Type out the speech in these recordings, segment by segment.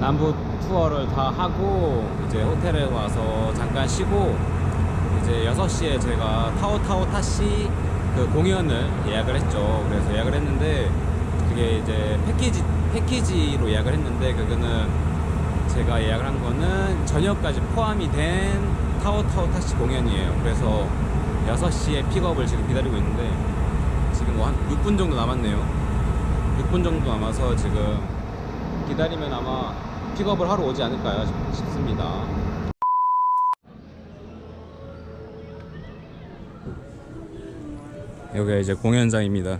남부 투어를 다 하고 이제 호텔에 와서 잠깐 쉬고 이제 6시에 제가 타오타오 타시 그 공연을 예약을 했죠. 그래서 예약을 했는데 그게 이제 패키지 패키지로 예약을 했는데 그거는 제가 예약을 한 거는 저녁까지 포함이 된 타오타오 타시 공연이에요. 그래서 6시에 픽업을 지금 기다리고 있는데 지금 뭐 한 6분 정도 남았네요. 6분 정도 남아서 지금 기다리면 아마 픽업을 하러 오지 않을까요 싶- 싶습니다. 여기가 이제 공연장입니다.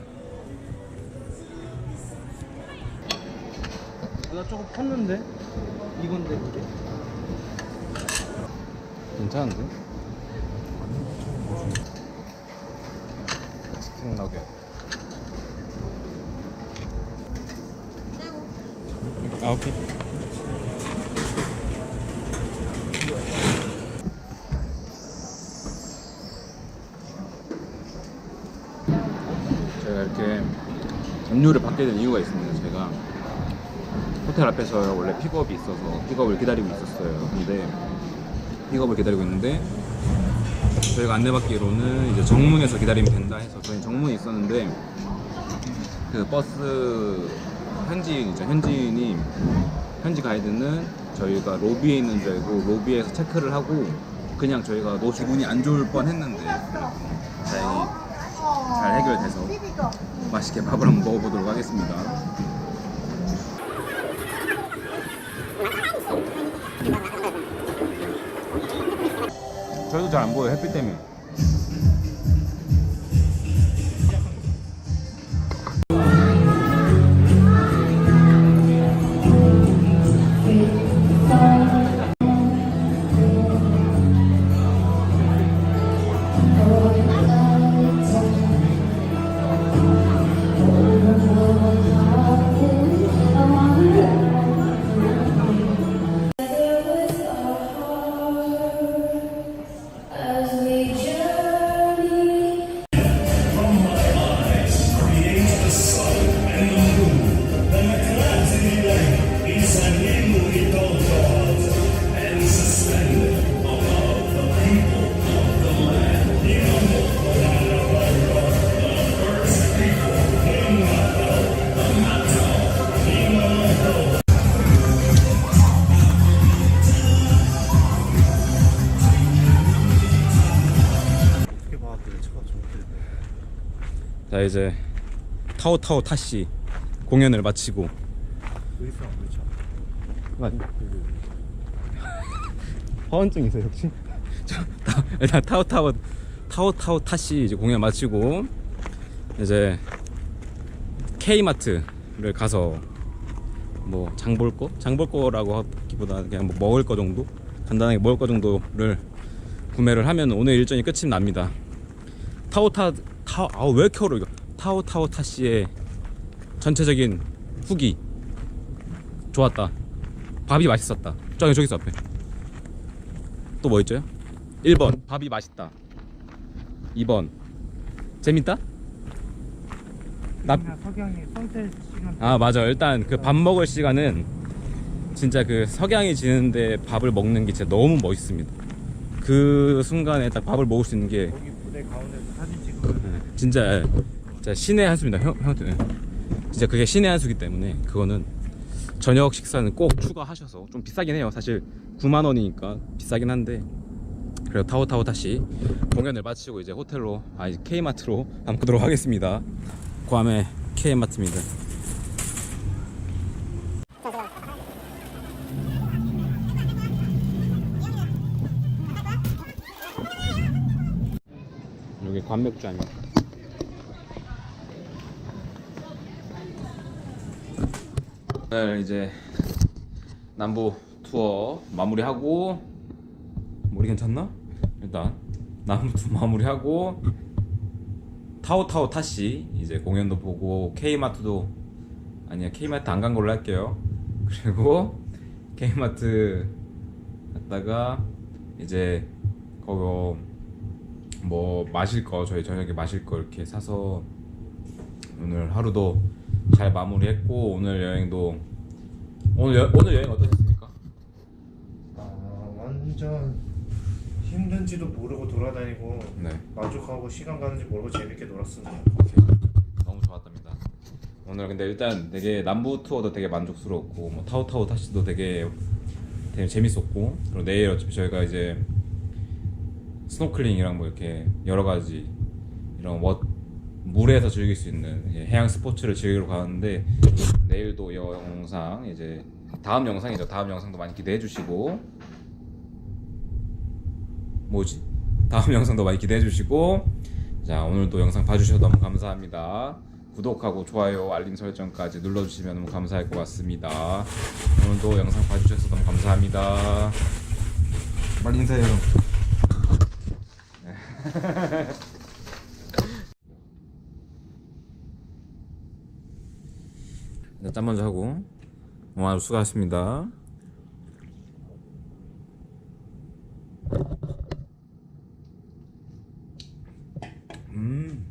나 조금 컸는데 이건데 그게 괜찮은데? 치킨 너겟. 아 오케이. 제가 이렇게 음료를 받게 된 이유가 있습니다. 제가 호텔 앞에서 원래 픽업이 있어서 픽업을 기다리고 있었어요. 근데 픽업을 기다리고 있는데 저희가 안내받기로는 이제 정문에서 기다리면 된다 해서 저희 정문에 있었는데 그 버스 현지인이죠 현지인이 현지 가이드는 저희가 로비에 있는 줄 알고 로비에서 체크를 하고 그냥 저희가 노 기분이 안 좋을 뻔 했는데 그래도 다행히 잘 해결돼서 맛있게 밥을 한번 먹어보도록 하겠습니다. 저희도 잘 안 보여 햇빛 때문에. 자 이제 타오타오 타시 공연을 마치고 여기 있어 우리 차맞 허언증 있어요 혹시? 저, 타, 일단 타오타오 타오타오 타시 이제 공연 마치고 이제 K마트를 가서 뭐 장 볼 거? 장 볼 거라고 하기보다 그냥 뭐 먹을 거 정도? 간단하게 먹을 거 정도를 구매를 하면 오늘 일정이 끝이 납니다. 타오타 타 아우 왜 이렇게 어려 이거 타오 타오 타시의 전체적인 후기 좋았다. 밥이 맛있었다. 저기 저기 있어 앞에. 또 뭐 있죠? 1번 밥이 맛있다. 2번 재밌다? 나 그냥 석양이 선셋 시간 아 맞아 일단 그 밥 먹을 시간은 진짜 그 석양이 지는데 밥을 먹는 게 진짜 너무 멋있습니다 그 순간에 딱 밥을 먹을 수 있는 게 무대 가운데서 사진 찍으면 예, 진짜 진짜 신의 한 수입니다. 형, 형 예. 진짜 그게 신의 한 수기 때문에 그거는 저녁 식사는 꼭 추가하셔서 좀 비싸긴 해요. 사실 9만 원이니까 비싸긴 한데. 그래도 타오타오 다시 공연을 마치고 이제 호텔로 아니 K마트로 담그도록 하겠습니다. 괌의 K마트입니다 관맥주 아닙니까? 네, 이제 남부 투어 마무리하고 머리 괜찮나? 일단 남부 투어 마무리하고 타오타오 타시 이제 공연도 보고 K마트도 아니야 K마트 안 간 걸로 할게요. 그리고 K마트 갔다가 이제 거기 뭐 마실 거 저희 저녁에 마실 거 이렇게 사서 오늘 하루도 잘 마무리했고 오늘 여행도 오늘 여, 오늘 여행 어떠셨습니까? 아 완전 힘든지도 모르고 돌아다니고 네. 만족하고 시간 가는지 모르고 재밌게 놀았습니다. 오케이. 너무 좋았답니다. 오늘 근데 일단 되게 남부 투어도 되게 만족스러웠고 뭐 타오타오 타시도 되게 되게 재밌었고 그리고 내일 어차피 저희가 이제 스노클링이랑 뭐 이렇게 여러 가지 이런 워, 물에서 즐길 수 있는 이제 해양 스포츠를 즐기러 가는데 내일도 영상 이제 다음 영상이죠. 다음 영상도 많이 기대해 주시고 뭐지? 다음 영상도 많이 기대해 주시고 자 오늘도 영상 봐주셔서 너무 감사합니다. 구독하고 좋아요 알림 설정까지 눌러주시면 너무 감사할 것 같습니다. 오늘도 영상 봐주셔서 너무 감사합니다. 빨리 인사해요. 네, 짠 먼저 하고 오늘 수고하셨습니다. 음.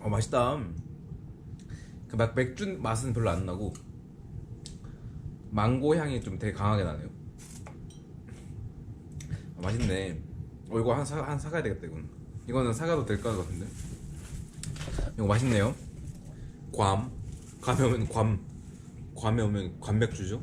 어 맛있다. 그 막 맥주 맛은 별로 안 나고 망고 향이 좀 되게 강하게 나네요. 아, 맛있네. 어 이거 한 사 한 사가야 되겠다 이거는. 이거는 사가도 될 것 같은데. 이거 맛있네요. 괌. 괌에 오면 괌. 괌에 오면 괌맥주죠.